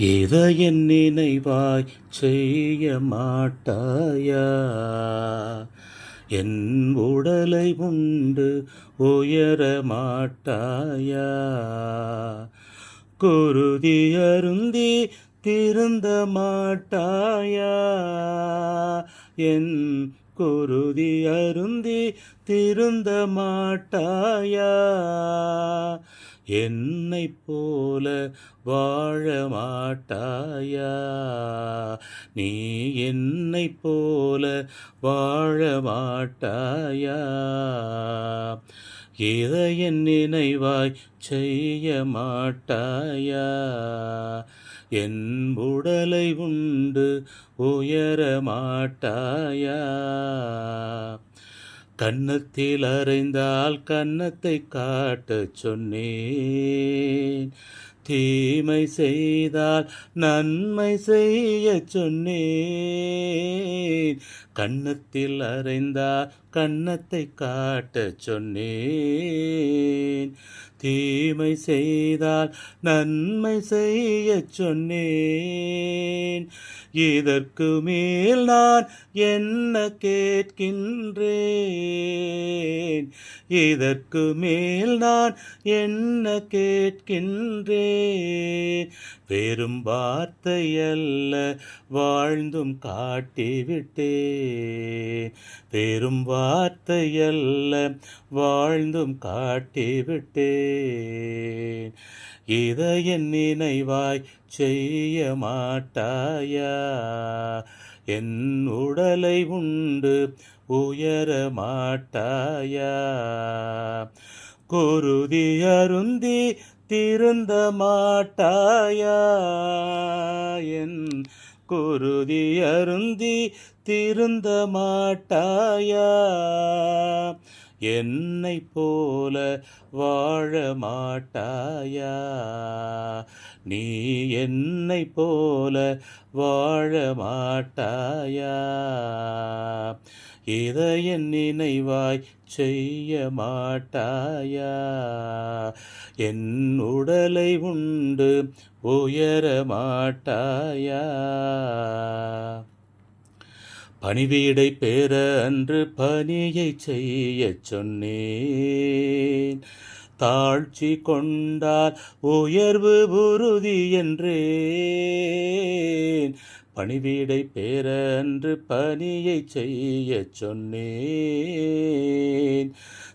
எதையன் நினைவாய் செய்ய மாட்டாயா? என் உடலை உண்டு உயர மாட்டாயா? குருதி அருந்தி திருந்த மாட்டாயா? என் குருதி அருந்தி திருந்த மாட்டாயா? என்னை போல வாழ மாட்டாயா? நீ என்னை போல வாழ மாட்டாயா? இதயன் நினைவாய் செய்ய மாட்டாயா? என் உடலை உண்டு உயர மாட்டாயா? கன்னத்தில் அறைந்தால் கன்னத்தை காட்டச் சொன்னேன். தீமை செய்தால் நன்மை செய்யச் சொன்னேன். கன்னத்தில் அறைந்தால் கன்னத்தை காட்டச் சொன்னேன். தீமை செய்தால் நன்மை செய்யச் சொன்னேன். இதற்கு மேல் நான் என்ன கேட்கின்றேன்? இதற்கு மேல் நான் என்ன கேட்கின்றேன்? வெறும் வார்த்தையல்ல வாழ்ந்தும் காட்டிவிட்டேன். வெறும் வார்த்தையல்ல வாழ்ந்தும் காட்டிவிட்டேன். இதயன் நினைவாய் செய்ய மாட்டாயா? என் உடலை உண்டு உயர மாட்டாயா? குருதி அருந்தி திருந்த மாட்டாயா? என் குருதி அருந்தி திருந்த மாட்டாயா? என்னை போல வாழ மாட்டாயா? நீ என்னை போல வாழ மாட்டாயா? இதயன் நினைவாய் செய்ய மாட்டாயா? என் உடலை உண்டு உயர மாட்டாயா? பணிவீடை பெற அன்று பணியை செய்ய சொன்னேன். தாழ்ச்சி கொண்டால் உயர்வு உறுதி என்றேன். பணிவீடை பேர அன்று பணியை செய்யச் சொன்னேன்.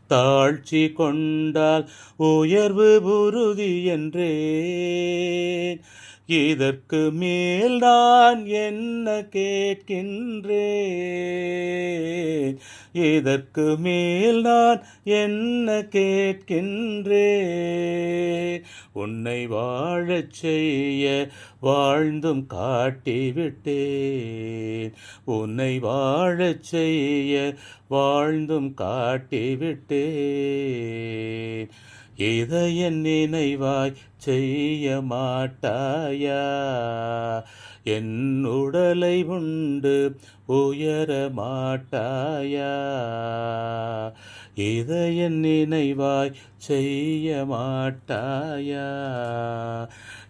தாழ்ச்சி கொண்டால் உயர்வு உறுதி என்றேன். இதற்கு மேல் நான் என்ன கேட்கின்றேன்? இதற்கு மேல் நான் என்ன கேட்கின்றேன்? உன்னை வாழச் செய்ய வாழ்ந்தும் காட்டிவிட்டேன். உன்னை வாழச் செய்ய வாழ்ந்தும் காட்டிவிட்டேன். இதயன் நினைவாய் செய்ய மாட்டாயா? என் உடலை உண்டு உயர மாட்டாயா? இதய நினைவாய் செய்ய மாட்டாயா?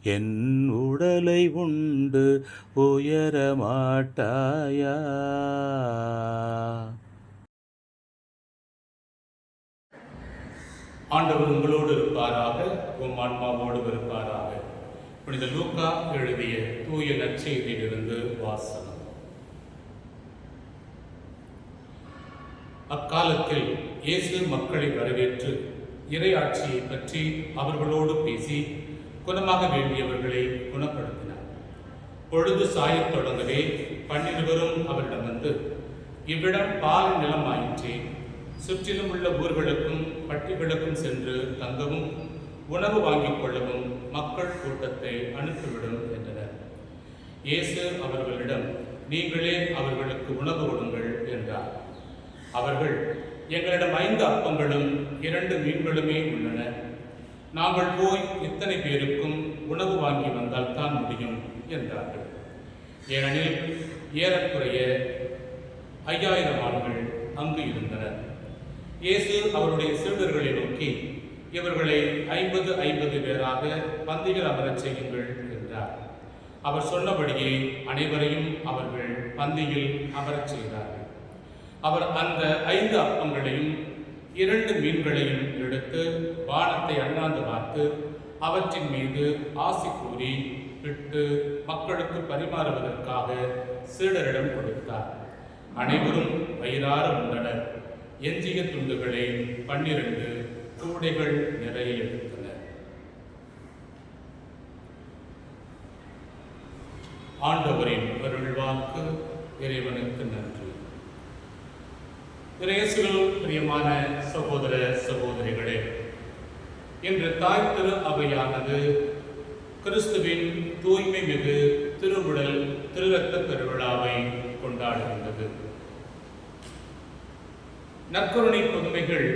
என் உடலை உண்டு உயர மாட்டாயா? ஆண்டவர் உங்களோடு இருப்பாராக உம் ஆன்மாவோடு இருப்பாராக. புனித லூக்கா எழுதிய தூய நற்செய்தியிலிருந்து வாசனம். அக்காலத்தில் இயேசு மக்களை வரவேற்று இறையாட்சியை பற்றி அவர்களோடு பேசி குணமாக வேண்டியவர்களை குணப்படுத்தினார். பொழுது சாயத் தொடங்கவே பன்னிருவரும் அவரிடம் வந்து இவ்விடம் பால் நிலமாயிற்றே சுற்றிலும் உள்ள ஊர்களுக்கும் பட்டிகளுக்கும் சென்று தங்கவும் உணவு வாங்கிக் கொள்ளவும் மக்கள் கூட்டத்தை அனுப்பிவிடும் என்றனர். இயேசு அவர்களிடம் நீங்களே அவர்களுக்கு உணவு கொடுங்கள் என்றார். அவர்கள் எங்களிடம் ஐந்து அப்பங்களும் இரண்டு மீன்களுமே உள்ளன. நாங்கள் போய் இத்தனை பேருக்கும் உணவு வாங்கி வந்தால் தான் முடியும் என்றார்கள். ஏனெனில் ஏறக்குறைய ஐயாயிரம் ஆண்கள் அங்கு இருந்தனர். இயேசு அவருடைய சீடர்களை நோக்கி இவர்களை ஐம்பது ஐம்பது பேராக பந்திகள் அமரச் செய்யுங்கள் என்றார். அவர் சொன்னபடியே அனைவரையும் அவர்கள் பந்தியில் அமரச் செய்தார்கள். அவர் அந்த ஐந்து அப்பங்களையும் இரண்டு மீன்களையும் எடுத்து வானத்தை அண்ணாந்து பார்த்து அவற்றின் மீது ஆசி கூறி விட்டு மக்களுக்கு பரிமாறுவதற்காக சீடரிடம் கொடுத்தார். அனைவரும் வயிறார உண்டனர். எஞ்சிய துண்டுகளை பன்னிரண்டு கூடைகள் நிறைய எடுத்தன. ஆண்டவரின் அருள்வாக்கு இறைவனுக்கு நன்றி. இயேசுவில் பிரியமான சகோதர சகோதரிகளே இன்று தாய் திரு அவையானது கிறிஸ்துவின் தூய்மை மிகு திருவுடல் திருரத்த பெருவிழாவை கொண்டாடுகின்றது. நற்கருணை புதுமைகள்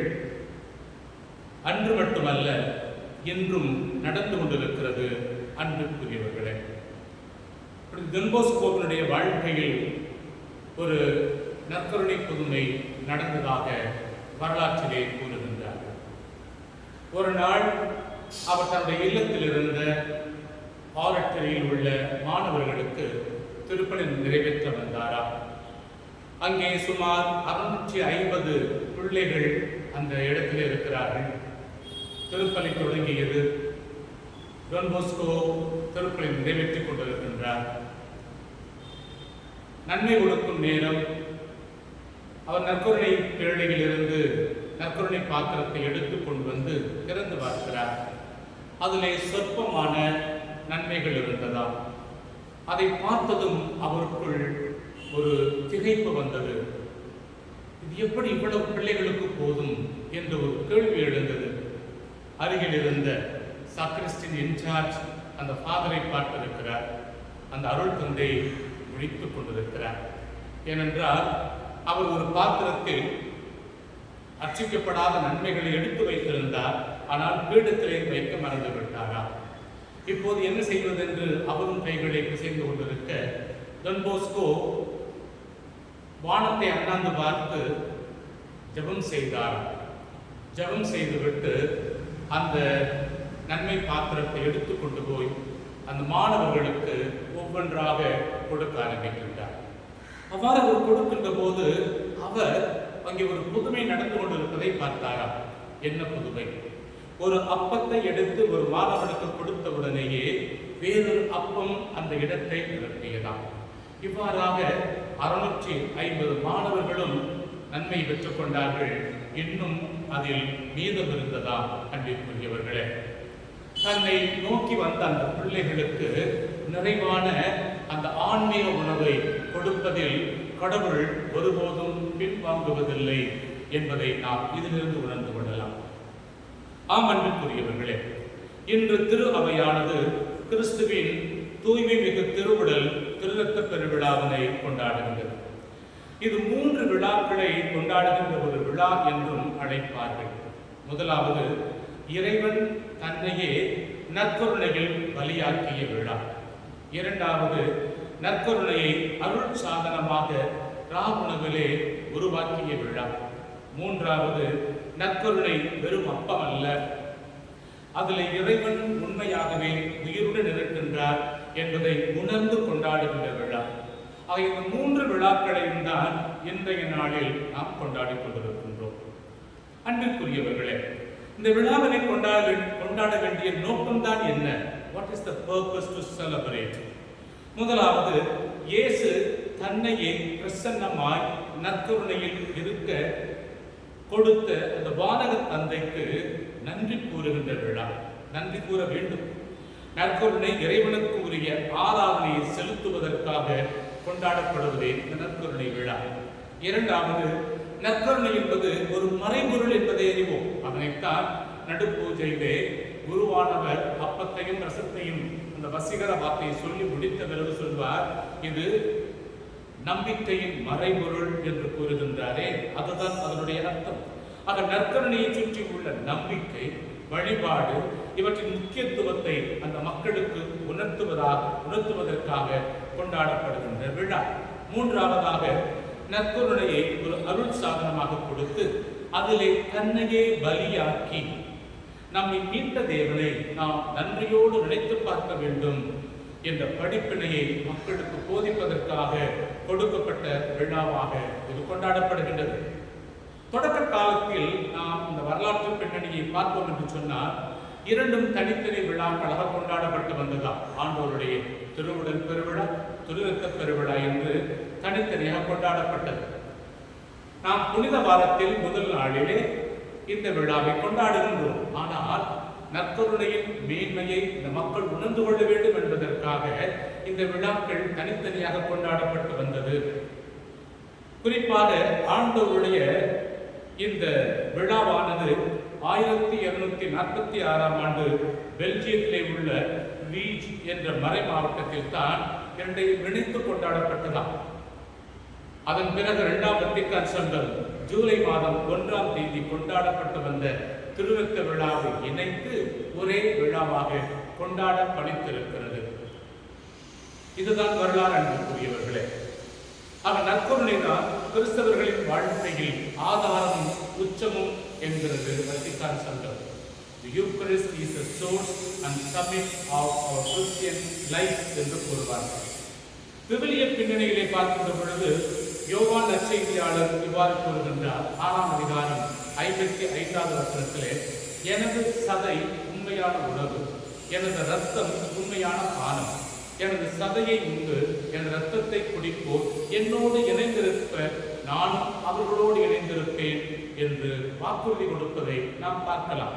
அன்று மட்டுமல்ல என்றும் நடந்து கொண்டிருக்கிறது. அன்புக்குரியவர்களே தென்போஸ்கோவினுடைய வாழ்க்கையில் ஒரு நற்கருணை புதுமை நடந்ததாக வரலாற்றிலே கூறுகின்றார். ஒரு நாள் அவர் தன்னுடைய இல்லத்தில் இருந்த ஆரட்டரியில் உள்ள மாணவர்களுக்கு திருப்பணி நிறைவேற்ற வந்தாரா அங்கே சுமார் அறுநூற்றி ஐம்பது பிள்ளைகள் அந்த இடத்தில் இருக்கிறார்கள். திருப்பலி தொடங்கியது. டொன் போஸ்கோ திருப்பலி நிறைவேற்றிக் கொண்டிருக்கின்றார். நன்மை கொடுக்கும் நேரம் அவர் நற்கருணை பேழையில் இருந்து நற்கருணை பாத்திரத்தை எடுத்து கொண்டு வந்து திறந்து பார்க்கிறார். அதிலே சொற்பமான நன்மைகள் இருந்ததாம். அதை பார்த்ததும் அவருக்குள் ஒரு திகைப்பு வந்தது. இது எப்படி இவ்வளவு பிள்ளைகளுக்கு போதும் என்ற ஒரு கேள்வி எழுந்தது. அருகில் இருந்த சாக்ரிஸ்டின் இன்சார்ஜ் அந்த ஃபாதரை பார்த்திருக்கிறார். அந்த அருள் தந்தை விழித்துக் கொண்டிருக்கிறார். ஏனென்றால் அவர் ஒரு பாத்திரத்தில் அர்ச்சிக்கப்படாத நன்மைகளை எடுத்து வைத்திருந்தார். ஆனால் பீடத்திலே வைக்க மறந்து விட்டாரா? இப்போது என்ன செய்வதென்று அவரும் கைகளை பிசைந்து கொண்டிருக்க டொன்போஸ்கோ வானத்தை அண்ணாந்து பார்த்து ஜெபம் செய்தார். ஜெபம் செய்துவிட்டு அந்த நன்மை பாத்திரத்தை எடுத்து கொண்டு போய் அந்த மாணவர்களுக்கு ஒவ்வொன்றாக கொடுக்க ஆரம்பிக்கின்றார். அவ்வாறு அவர் கொடுக்கின்ற போது அவர் அங்கே ஒரு புதுமை நடந்து கொண்டிருப்பதை பார்த்தாராம். என்ன புதுமை? ஒரு அப்பத்தை எடுத்து ஒரு மாணவனுக்கு கொடுத்த உடனேயே வேறொரு அப்பம் அந்த இடத்தை நிரப்பியதாம். இவ்வாறாக அறுநூற்றி ஐம்பது மாணவர்களும் நன்மை பெற்றுக் கொண்டார்கள். இன்னும் அதில் மீதம் இருந்ததா அன்பிற்குரியவர்களே? தன்னை நோக்கி வந்த அந்த பிள்ளைகளுக்கு நிறைவான அந்த ஆன்மீக உணவை கொடுப்பதில் கடவுள் ஒருபோதும் பின்வாங்குவதில்லை என்பதை நாம் இதிலிருந்து உணர்ந்து கொள்ளலாம். ஆம் அன்பிற்குரியவர்களே இன்று திரு அவையானது கிறிஸ்துவின் தூய்மை மிகு திருவுடல் திருரத்த பெருவிழாவினை கொண்டாடுகின்றது இது மூன்று விழாக்களை கொண்டாடுகின்ற ஒரு விழா என்றும் அழைப்பார்கள். முதலாவது இறைவன் தன்னையே நற்கருணையில் பலியாக்கிய விழா. இரண்டாவது நற்கருணையை அருள் சாதனமாக ராவுணவிலே உருவாக்கிய விழா. மூன்றாவது நற்கருணை வெறும் அப்பம் அல்ல அதில் இறைவன் உண்மையாகவே உயிருடன் இருக்கின்றார். என்பதை உணர்ந்து கொண்டாடுகின்ற விழா. ஆக இந்த மூன்று விழாக்களையும் தான் இன்றைய நாளில் நாம் கொண்டாடி கொண்டிருக்கின்றோம். அன்பிற்குரியவர்களே இந்த விழாவினை கொண்டாட கொண்டாட வேண்டிய நோக்கம்தான் என்ன? What is the purpose to celebrate முதலாவது இயேசு தன்னையே பிரசன்னமாய் நற்கருணையில் இருக்க கொடுத்த அந்த வானக தந்தைக்கு நன்றி கூறுகின்ற விழா. நன்றி கூற வேண்டும். நற்கருணை இறைவனுக்கு உரிய ஆராதனையை செலுத்துவதற்காக கொண்டாடப்படுவதே இந்த நற்கருணை விழா. இரண்டாவது நற்கருணை என்பது ஒரு மறைபொருள் என்பதை அறிவோம். அதனைத்தான் நடுப்பூஜையிலே குருவானவர் அப்பத்தையும் ரசத்தையும் அந்த வசீகர வார்த்தையை சொல்லி முடித்த பிறகு சொல்வார் இது நம்பிக்கையின் மறைபொருள் என்று கூறுகின்றாரே. அதுதான் அதனுடைய அர்த்தம். ஆக நற்கருணையை சுற்றி உள்ள நம்பிக்கை வழிபாடு இவற்றின் முக்கியத்துவத்தை அந்த மக்களுக்கு உணர்த்துவதாக உணர்த்துவதற்காக கொண்டாடப்படுகின்ற விழா. மூன்றாவதாக நற்கருணையை ஒரு அருள் சாதனமாக கொடுத்து அதிலே தன்னையே பலியாக்கி நம்மை மீட்ட தேவனை நாம் நன்றியோடு நினைத்து பார்க்க வேண்டும் என்ற படிப்பினையை மக்களுக்கு போதிப்பதற்காக கொடுக்கப்பட்ட விழாவாக இது கொண்டாடப்படுகின்றது. தொடக்க காலத்தில் நாம் இந்த வரலாற்று பின்னணியை பார்ப்போம் என்று சொன்னால் இரண்டும் தனித்தனி விழாக்களாக கொண்டாடப்பட்டு வந்ததாம் ஆண்டோருடைய திருவுடல் பெருவிழா திருரத்த பெருவிழா என்று தனித்தனியாக கொண்டாடப்பட்டது. நாம் புனித வாரத்தில் முதல் நாளிலே இந்த விழாவை கொண்டாடுகின்றோம். ஆனால் நற்கருணையின் மேன்மையை இந்த மக்கள் உணர்ந்து கொள்ள வேண்டும் என்பதற்காக இந்த விழாக்கள் தனித்தனியாக கொண்டாடப்பட்டு வந்தது. குறிப்பாக ஆண்டவருடைய இந்த விழாவானது ஆயிரத்தி இருநூத்தி நாற்பத்தி ஆறாம் ஆண்டு பெல்ஜியத்திலே உள்ள லீஜ் என்ற மறை மாவட்டத்தில் தான் இரண்டையும் இணைத்து கொண்டாடப்பட்டதாம். அதன் பிறகு இரண்டாம் வத்திக்கான் சங்கம் ஜூலை மாதம் ஒன்றாம் தேதி கொண்டாடப்பட்டு வந்த திருவத்த விழாவை இணைத்து ஒரே விழாவாக கொண்டாட பணித்திருக்கிறது இதுதான் வரலாறு அன்புக்குரியவர்களே. ஆக நற்கருணை தான் கிறிஸ்தவர்களின் வாழ்க்கையில் ஆதாரமும் உச்சமும் என்கிறது வத்திக்கான் சங்கம் The Eucharist is the source and summit of our Christian life என்று கூறுவார்கள். விவிலிய பின்னணிகளை பார்க்கின்ற பொழுது யோவான் நற்செய்தியாளர் இவ்வாறு கூறுகின்றார். ஆறாம் அதிகாரம் ஐம்பத்தி ஐந்தாவது வசனத்திலே எனது சதை உண்மையான உணவு எனது ரத்தம் உண்மையான பானம் எனது சதையை உண்டு எனது ரத்தத்தை குடிப்போர் என்னோடு இணைந்திருப்ப நானும் அவர்களோடு இணைந்திருப்பேன். என்று வாக்குறுதி கொடுப்பதை நாம் பார்க்கலாம்.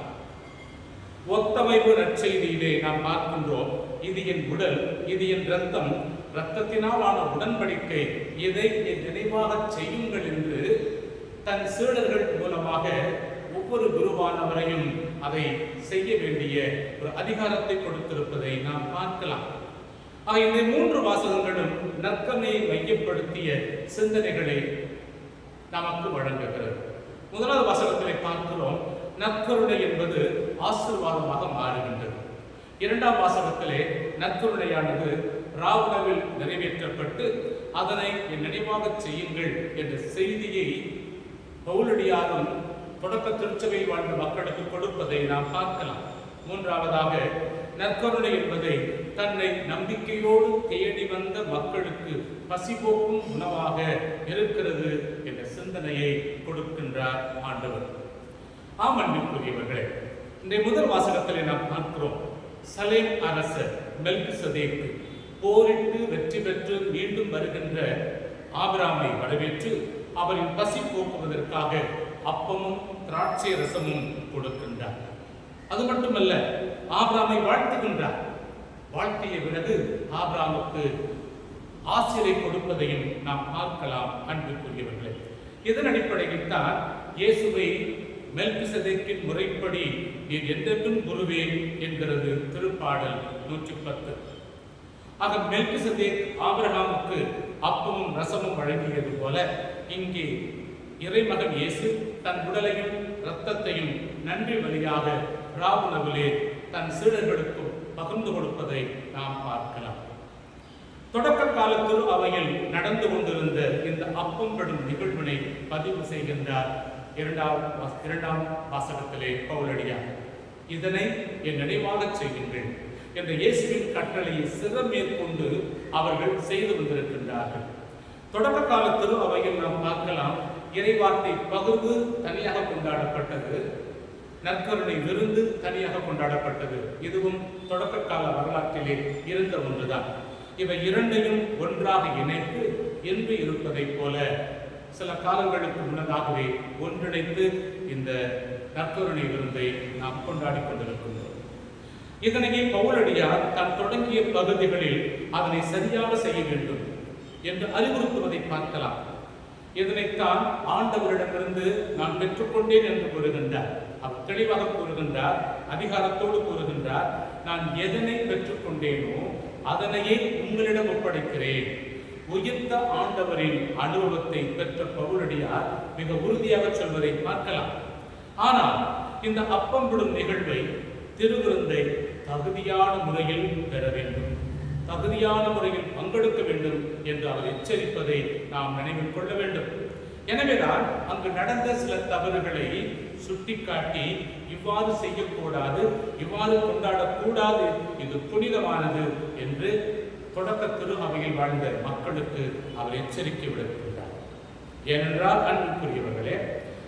ஒத்தமைவு நற்செய்தியிலே நாம் பார்க்கின்றோம் இது என் உடல் இது என் ரத்தம். இரத்தத்தினால் ஆன உடன்படிக்கை இதை என் நினைவாக செய்யுங்கள் என்று தன் சீடர்கள் மூலமாக ஒவ்வொரு குருவானவரையும் அதை செய்ய வேண்டிய ஒரு அதிகாரத்தை கொடுத்திருப்பதை நாம் பார்க்கலாம். ஆக இந்த மூன்று வாசகங்களும் நற்கமையை மையப்படுத்திய சிந்தனைகளை நமக்கு வழங்குகிறது. நற்கருணை என்பது ஆசீர்வாதமாக மாறுகின்றது. இரண்டாம் வாசகத்திலே நற்கருணையானது ராவுணவில் நிறைவேற்றப்பட்டு அதனை என் நினைவாக செய்யுங்கள் என்ற செய்தியை பவுலடியாரும் தொடக்க திருச்சபையில் வாழ்ந்த மக்களுக்கு கொடுப்பதை நாம் பார்க்கலாம். மூன்றாவதாக நற்கருணை என்பதை தன்னை நம்பிக்கையோடு தேடி வந்த மக்களுக்கு பசிபோக்கும் உணவாக இருக்கிறது என்ற சிந்தனையை கொடுக்கின்றார் ஆண்டவர். ஆம் அன்பிற்குரியவர்களே இந்த முதல் வாசகத்திலே நாம் பார்க்கிறோம் சலேம் அரசர் மெல்கிசதேக்கு போரிட்டு வெற்றி பெற்று மீண்டும் வருகின்ற ஆபிராமை வரவேற்று அவரின் பசி போக்குவதற்காக அப்பமும் திராட்சை ரசமும் கொடுக்கின்றார். அது மட்டுமல்ல ஆபிராமை வாழ்த்துகின்றார். வாழ்த்திய பிறகு ஆபிராமுக்கு ஆசிரியை கொடுப்பதையும் நாம் பார்க்கலாம் அன்புக்குரியவர்களே. இதன் அடிப்படையில் தான் இயேசுவை மெல்கிசதேக்கின் முறைப்படி நீர் எந்தென்றும் குருவே என்கிறது திருப்பாடல் நூற்றி பத்து ஆக மெல்கிசதேக் ஆபிரகாமுக்கு அப்பமும் ரசமும் வழங்கியது போல இங்கே இறைமகன் இயேசு தன் உடலையும் இரத்தத்தையும் நன்றி வழியாக ராவுணவிலே தன் சீடர்களுக்கும் பகிர்ந்து கொடுப்பதை நாம் பார்க்கலாம். தொடக்க காலத்தில் அவையில் நடந்து கொண்டிருந்த இந்த அப்பம் படும் நிகழ்வினை பதிவு செய்கின்றார் இரண்டாம் இரண்டாம் வாசகத்திலே பவுலடியார் இதனை என் நினைவாகச் செய்கின்றேன் என்ற இயேசுவின் கட்டளையை சிறம் மேற்கொண்டு அவர்கள் செய்து வந்திருக்கின்றார்கள் தொடக்க காலத்திலும் அவையில் நாம் பார்க்கலாம் இறைவார்த்தை பகிர்வு தனியாக கொண்டாடப்பட்டது நற்கருணை விருந்து தனியாக கொண்டாடப்பட்டது. இதுவும் தொடக்க கால வரலாற்றிலே இருந்த ஒன்றுதான். இவை இரண்டையும் ஒன்றாக இணைத்து என்று இருப்பதைப் போல சில காலங்களுக்கு முன்னதாகவே ஒன்றிணைத்து இந்த நற்கருணை விருந்தை நாம் கொண்டாடி கொண்டிருக்கின்றோம். இதனையே பவுலடியார் தான் தொடங்கிய பகுதிகளில் அதனை சரியாக செய்ய வேண்டும் என்று அறிவுறுத்துவதை பார்க்கலாம். இதனைத்தான் ஆண்டவரிடமிருந்து நான் பெற்றுக்கொண்டேன் என்று கூறுகின்றார். அவர் தெளிவாக கூறுகின்றார் அதிகாரத்தோடு கூறுகின்றார் நான் எதனை பெற்றுக்கொண்டேனோ அதனையே உங்களிடம் ஒப்படைக்கிறேன். உயிர்த்த ஆண்டவரின் அனுபவத்தை பெற்ற பவுலடியார் மிக உறுதியாக சொல்வதை பார்க்கலாம். ஆனால் இந்த அப்பம் விடும் நிகழ்வை திருவிருந்தை தகுதியான முறையில் பெற வேண்டும். தகுதியான முறையில் பங்கெடுக்க வேண்டும் என்று அவர் எச்சரிப்பதை நாம் நினைவில் கொள்ள வேண்டும். எனவேதான் அங்கு நடந்த சில தவறுகளை சுட்டிக்காட்டி இவ்வாறு செய்யக்கூடாது இவ்வாறு கொண்டாடக்கூடாது இது புனிதமானது என்று தொடக்க திரு அவையில் வாழ்ந்த மக்களுக்கு அவர் எச்சரிக்கை விடுக்கின்றார் ஏனென்றால் அன்புக்குரியவர்களே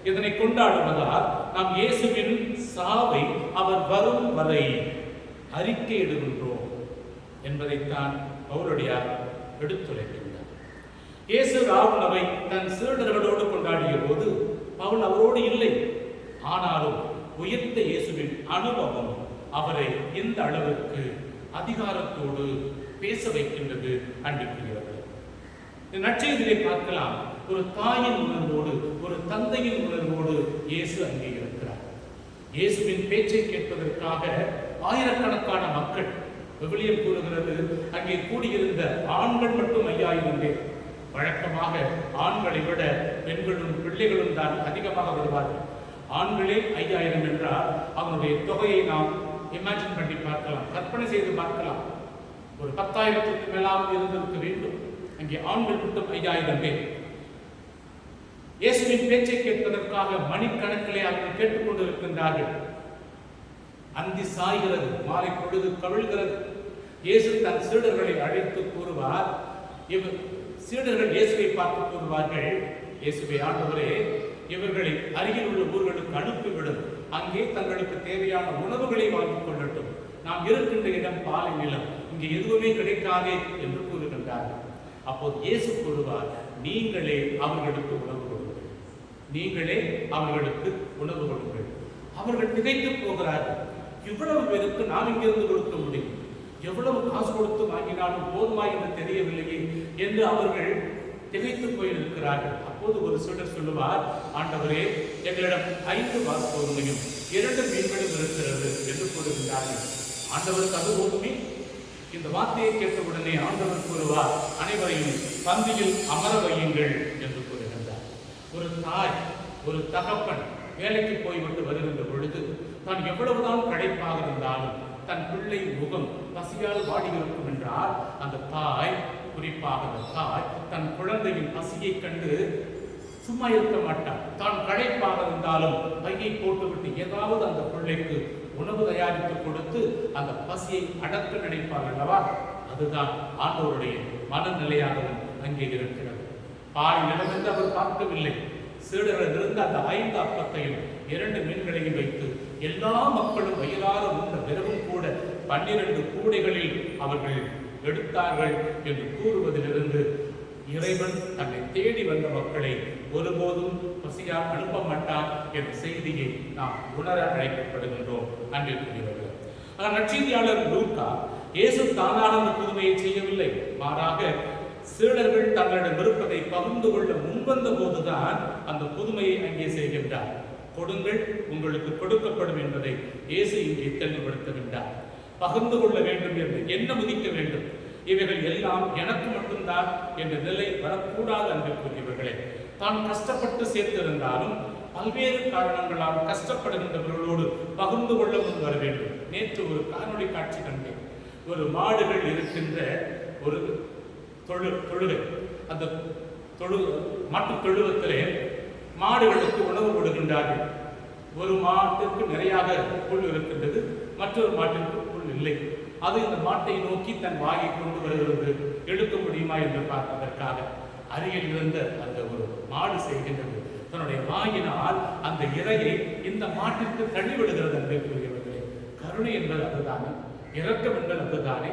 இதனை கொண்டாடுவதால் நாம் இயேசுவின் சாவை அவர் வரும் வரை அறிக்கையிடுகின்றோம் என்பதைத்தான் பவுலடியார் எடுத்துரைக்கின்றார். இயேசு ராவுணவை தன் சீடர்களோடு கொண்டாடிய போது பவுல் அவரோடு இல்லை. ஆனாலும் உயர்ந்த இயேசுவின் அனுபவம் அவரை இந்த அளவுக்கு அதிகாரத்தோடு பேச வைக்கின்றது அன்பிற்குரியவர்கள் இந்த நற்செய்தியை பார்க்கலாம். ஒரு தாயின் உணர்வோடு ஒரு தந்தையின் உணர்வோடு இயேசு அங்கே இருக்கிறார். இயேசுவின் பேச்சை கேட்பதற்காக ஆயிரக்கணக்கான மக்கள் விவிலியம் கூறுகிறது அங்கே கூடியிருந்த ஆண்கள் மட்டும் ஐயாயிரம் பேர் வழக்கமாக ஆண்களை விட பெண்களும் பிள்ளைகளும் தான் அதிகமாக வருவார்கள். ஆண்களே ஐயாயிரம் என்றால் அவனுடைய தொகையை நாம் இமேஜின் பண்ணி பார்க்கலாம் கற்பனை செய்து பார்க்கலாம். ஒரு பத்தாயிரத்துக்கு மேலாவது இருந்திருக்க வேண்டும். அங்கே ஆண்கள் மட்டும் ஐயாயிரம் பேர். இயேசுவின் பேச்சை கேட்பதற்காக மணிக்கணக்கிலே அவர்கள் கேட்டுக்கொண்டிருக்கின்றார்கள். அந்தி சாய்கிறது மாலை பொழுது கவிழ்கிறது. இயேசு தன் சீடர்களை அழைத்து கூறுவார் இவர் சீடர்கள் இயேசுவை பார்த்து கூறுவார்கள் இயேசுவை ஆண்டவரே இவர்களை அருகில் உள்ள ஊர்களுக்கு அனுப்பிவிடும் அங்கே தங்களுக்கு தேவையான உணவுகளை வாங்கிக் கொள்ளட்டும். நாம் இருக்கின்ற இடம் பாலை நிலம். இங்கே எதுவுமே கிடைக்காதே என்று கூறுகின்றார்கள். அப்போது இயேசு கூறுவார் நீங்களே அவர்களுக்கு உணவு கொடுங்கள். நீங்களே அவர்களுக்கு உணவு கொடுங்கள். அவர்கள் திகைத்து போகிறார்கள். இவ்வளவு பேருக்கு நாம் இங்கிருந்து கொடுக்க முடியும். எவ்வளவு காசு கொடுத்து வாங்கினாலும் போதுமா என்று தெரியவில்லையே என்று அவர்கள் திகைத்து போயிருக்கிறார்கள். அப்போது ஒரு சிலர் சொல்லுவார் ஆண்டவரே எங்களிடம் ஐந்து வாக்குறுதியும் இரண்டு மீன்களும் இருக்கிறது என்று கூறுகின்றார்கள். ஆண்டவருக்கு அது போதுமே இந்த வார்த்தையை கேட்டவுடனே ஆண்டவர் கூறுவார் அனைவரையும் பந்தியில் அமர வையுங்கள் என்று கூறுகின்றார். ஒரு தாய் ஒரு தகப்பன் வேலைக்கு போய்விட்டு வருகின்ற பொழுது தான் எவ்வளவுதான் களைப்பாக இருந்தாலும் தன் பிள்ளை முகம் பசியால் வாடி இருக்கும் என்றால் அந்த தாய் குறிப்பாக அந்த தாய் தன் குழந்தையின் பசியை கண்டு சும்மா இருக்க மாட்டான் தான் களைப்பாக இருந்தாலும் பையை போட்டுவிட்டு ஏதாவது அந்த பிள்ளைக்கு உணவு தயாரித்து கொடுத்து அந்த பசியை அடக்க நினைப்பார் அல்லவா? அதுதான் ஆண்டவருடைய மனநிலையாகவும் அங்கே இருக்கிறது. பால் நிலமென்று அவர் பார்க்கவில்லை. சீடர்கள் இருந்த அந்த ஐந்து அப்பத்தையும் இரண்டு மீன்களையும் வைத்து எல்லா மக்களும் வயிறார உண்ட பிறகும் கூட பன்னிரண்டு கூடைகளில் அவர்கள் எடுத்தார்கள் என்று கூறுவதிலிருந்து இறைவன் தன்னை தேடி வந்த மக்களை ஒருபோதும் பசியா அனுப்ப மாட்டார் என்ற செய்தியை நாம் உணர அழைக்கப்படுகின்றோம். அன்பிற்குரியவர்கள் ஆனால் நற்செய்தியாளர் லூக்கா இயேசு தானாக அந்த புதுமையை செய்யவில்லை. மாறாக சீடர்கள் தங்களிடம் இருப்பதை பகிர்ந்து கொள்ள முன்வந்த போதுதான் அந்த புதுமையை அங்கே செய்கின்றார். கொடுங்கள் உங்களுக்கு கொடுக்கப்படும் என்பதை இயேசு இங்கே தெளிவுபடுத்துகின்றார். பகிர்ந்து கொள்ள வேண்டும் என்று என்ன முதிக்க வேண்டும்? இவைகள் எல்லாம் எனக்கு மட்டும்தான் என்ற நிலை வரக்கூடாது அன்பிற்குரியவர்களே தான் கஷ்டப்பட்டு சேர்த்திருந்தாலும் பல்வேறு காரணங்களால் கஷ்டப்படுகின்றவர்களோடு பகிர்ந்து கொள்ள முன் வர வேண்டும். நேற்று ஒரு காணொலி காட்சி கண்டேன். ஒரு மாடுகள் இருக்கின்ற ஒரு தொழு தொழுகை. அந்த தொழு மாட்டு தொழுவத்திலே மாடுகளுக்கு உணவு கொடுக்கின்றார்கள். ஒரு மாட்டுக்கு நிறையாக புல் இருக்கின்றது மற்றொரு மாட்டிற்கு புல் இல்லை. அது இந்த மாட்டை நோக்கி தன் வாயை கொண்டு வருகிறது. எடுக்க முடியுமா என்று பார்ப்பதற்காக அருகில் இருந்த அந்த ஒரு மாடு செய்கின்றது. தன்னுடைய வாயினால் அந்த இறையை இந்த மாட்டிற்கு தள்ளிவிடுகிறது அன்பிற்குரியவர்களே கருணை என்பது அதுதானே. இரக்கம் என்பது அதுதானே.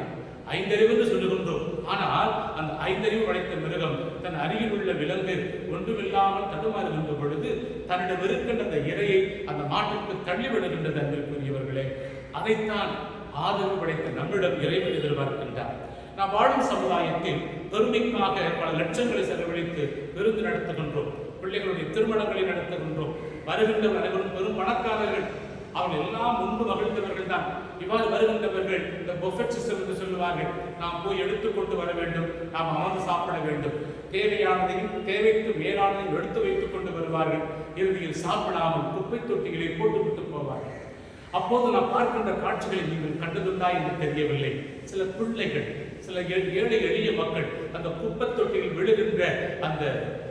ஐந்தறிவு என்று சொல்லுகின்றோம். ஆனால் அந்த ஐந்தறிவு படைத்த மிருகம் தன் அருகில் உள்ள விலங்கு ஒன்றுமில்லாமல் தடுமாறுகின்ற பொழுது தன்னிடம் இருக்கின்ற அந்த இறையை அந்த மாட்டிற்கு தள்ளிவிடுகின்றது கூறியவர்களே. அதைத்தான் ஆதரவு படைத்த நம்மிடம் இறைவன் எதிர்பார்க்கின்றார். நாம் வாழும் சமுதாயத்தில் பெருமைக்காக பல லட்சங்களை செலவழித்து விருந்து நடத்துகின்றோம். பிள்ளைகளுடைய திருமணங்களை நடத்துகின்றோம். வருகின்ற அனைவரும் பெரும் பணக்காரர்கள் அவர்கள் எல்லாம் முன்பு மகிழ்ந்தவர்கள் தான். இவ்வாறு வருகின்றவர்கள் இந்த பொஃபெட் சிஸ்டம் என்று சொல்லுவார்கள். நாம் போய் எடுத்துக்கொண்டு வர வேண்டும். நாம் அமர்ந்து சாப்பிட வேண்டும். தேவையானதையும் தேவைக்கு மேலானதையும் எடுத்து வைத்துக் கொண்டு வருவார்கள். இறுதியில் சாப்பிடாமல் குப்பை தொட்டிகளை போட்டுவிட்டு போவார்கள். அப்போது நாம் பார்க்கின்ற காட்சிகளை நீங்கள் கண்டதுண்டா என்று தெரியவில்லை. சில பிள்ளைகள் சில ஏ- ஏழை எளிய மக்கள் அந்த குப்பைத் தொட்டியில் விழுகின்ற அந்த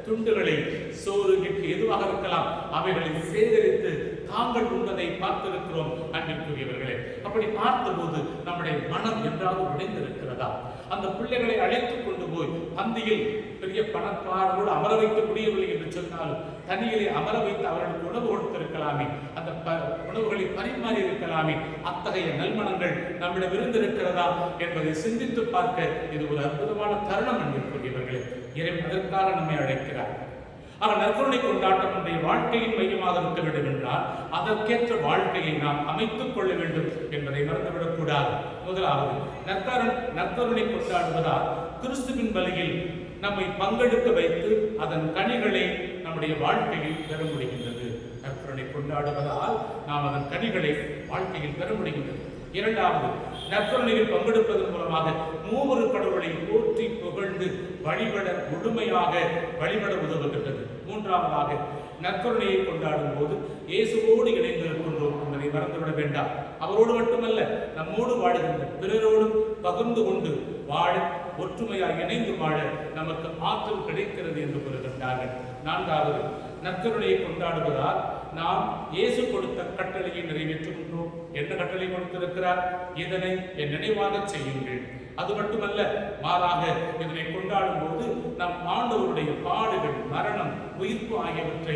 துண்டுகளை சோறு இட்டு எதுவாக இருக்கலாம் அவைகளை சேகரித்து தாங்கள் உண்பதை பார்த்திருக்கிறோம் அன்பிற்குரியவர்களே. அப்படி பார்த்தபோது நம்முடைய மனம் என்றாவது உடைந்திருக்கிறதா? அந்த பிள்ளைகளை அழைத்துக் கொண்டு போய் பந்தியில் பெரிய பணக்காரரோடு அமர வைக்க முடியவில்லை என்று சொன்னாலும் தனியிலே அமர வைத்து அவர்களுக்கு உணவு இருக்கலாமே. அந்த ப- உணவுகளை பரிமாறி இருக்கலாமே. அத்தகைய நல்மணங்கள் நம்மிடம் இருந்திருக்கிறதா என்பதை சிந்தித்து பார்க்க இது ஒரு அற்புதமான தருணம் அன்பிற்குரியவர்களே. இறைவன் அதற்காக நம்மை அழைக்கிறார். அவர் நற்கருணை கொண்டாட்டம் நம்முடைய வாழ்க்கையின் மையமாக இருக்க வேண்டும் என்றால் அதற்கேற்ற வாழ்க்கையை நாம் அமைத்துக் கொள்ள வேண்டும் என்பதை மறந்துவிடக்கூடாது முதலாவது நற்கருண் நற்கருணை கொண்டாடுவதால் கிறிஸ்துவின் பலியில் நம்மை பங்கெடுக்க வைத்து அதன் கனிகளை நம்முடைய வாழ்க்கையில் பெற முடியும். கொண்டாடுவதால் நாம் அதன் கனிகளை வாழ்க்கையில் பெற முடிகின்றது இரண்டாவது நற்கருணையில் பங்கெடுப்பதன் மூலமாக மூவரு கடவுளை போற்றி புகழ்ந்து வழிபட முழுமையாக வழிபட உதவுகின்றது. மூன்றாவதாக நற்கருணையை கொண்டாடும் போது இயேசுவோடு இணைந்திருக்கின்றோம் என்பதை மறந்துவிட வேண்டாம். அவரோடு மட்டுமல்ல நம்மோடு வாழுகின்ற பிறரோடும் பகிர்ந்து கொண்டு வாழ ஒற்றுமையாக இணைந்து வாழ நமக்கு ஆற்றல் கிடைக்கிறது என்று கூறுகின்றார்கள். நான்காவது நற்கருணையை கொண்டாடுவதால் நாம் இயேசு கொடுத்த கட்டளையை நிறைவேற்றுகின்றோம். என்ன கட்டளை கொடுத்திருக்கிறார்? இதனை என் நினைவாக செய்யுங்கள். அது மட்டுமல்ல மாறாக இதனை கொண்டாடும் போது நாம் ஆண்டவருடைய பாடுகள் மரணம் உயிர்ப்பு ஆகியவற்றை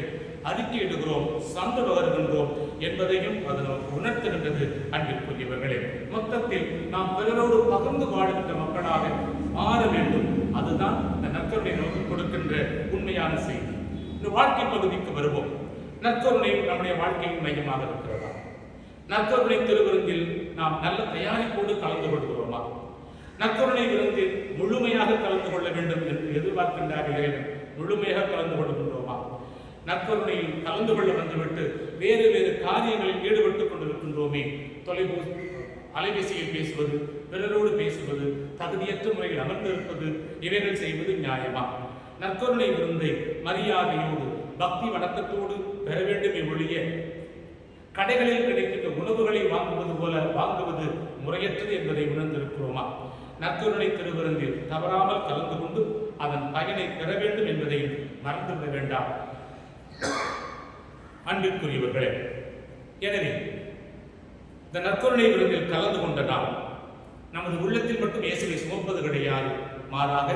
அறிக்கையிடுகிறோம் சான்று வருகின்றோம் என்பதையும் அது நமக்கு உணர்த்துகின்றது அன்பிற்குரியவர்களே. மொத்தத்தில் நாம் பிறரோடு பகிர்ந்து வாழ்கின்ற மக்களாக மாற வேண்டும். அதுதான் இந்த நற்கருடைய நமக்கு கொடுக்கின்ற உண்மையான செய்தி. இந்த வாழ்க்கை பகுதிக்கு வருவோம். நற்கருணை நம்முடைய வாழ்க்கையின் மையமாக இருக்கிறதா? நற்கருணை திருவிருந்தில் நாம் நல்ல தயாரிப்போடு கலந்து கொள்கிறோமா? நற்கருணை விருந்தில் முழுமையாக கலந்து கொள்ள வேண்டும் என்று எதிர்பார்க்கின்றார்களே முழுமையாக கலந்து கொள்கின்றோமா? நற்கருணையில் கலந்து கொள்ள வந்துவிட்டு வேறு வேறு காரியங்களில் ஈடுபட்டுக் கொண்டிருக்கின்றோமே? தொலைபேசி அலைபேசியில் பேசுவது பிறரோடு பேசுவது தகுதியற்ற முறையில் அமர்ந்திருப்பது இவைகள் செய்வது நியாயமா? நற்கருணை விருந்தை மரியாதையோடு பக்தி வணக்கத்தோடு பெற வேண்டுமே ஒழிய கடைகளில் கிடைக்கின்ற உணவுகளை வாங்குவது போல வாங்குவது முறையற்றது என்பதை உணர்ந்திருக்கிறோமா? நற்கருணை திருவிருந்தில் தவறாமல் கலந்து கொண்டு அதன் பயனை பெற வேண்டும் என்பதை மறந்துவிட வேண்டாம். அன்பிற்குரியவர்களே எனவே இந்த நற்கருணை விருந்தில் கலந்து கொண்ட நாம் நமது உள்ளத்தில் மட்டும் இயேசுவை சுமப்பது கிடையாது. மாறாக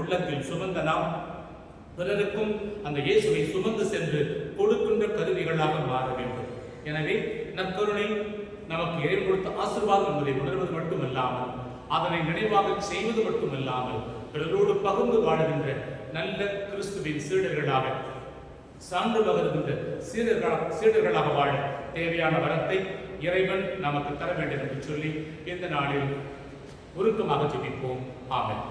உள்ளத்தில் சுமந்த நாம் பிறருக்கும் அந்த இயேசுவை சுமந்து சென்று கொடுக்கும் கருவிகளாக மாற வேண்டும். எனவே நற்கருணை நமக்கு இறைவன் கொடுத்த ஆசிர்வாதம் என்பதை உணர்வது மட்டுமல்லாமல் அதனை நினைவாக செய்வது மட்டுமல்லாமல் பிறரோடு பகிர்ந்து வாழுகின்ற நல்ல கிறிஸ்துவின் சீடர்களாக சான்று பகிர்கின்ற சீடர்களாக சீடர்களாக வாழ தேவையான வரத்தை இறைவன் நமக்கு தர வேண்டும் என்று சொல்லி இந்த நாளில் உருக்கமாக ஜெபிப்போம். ஆமென்.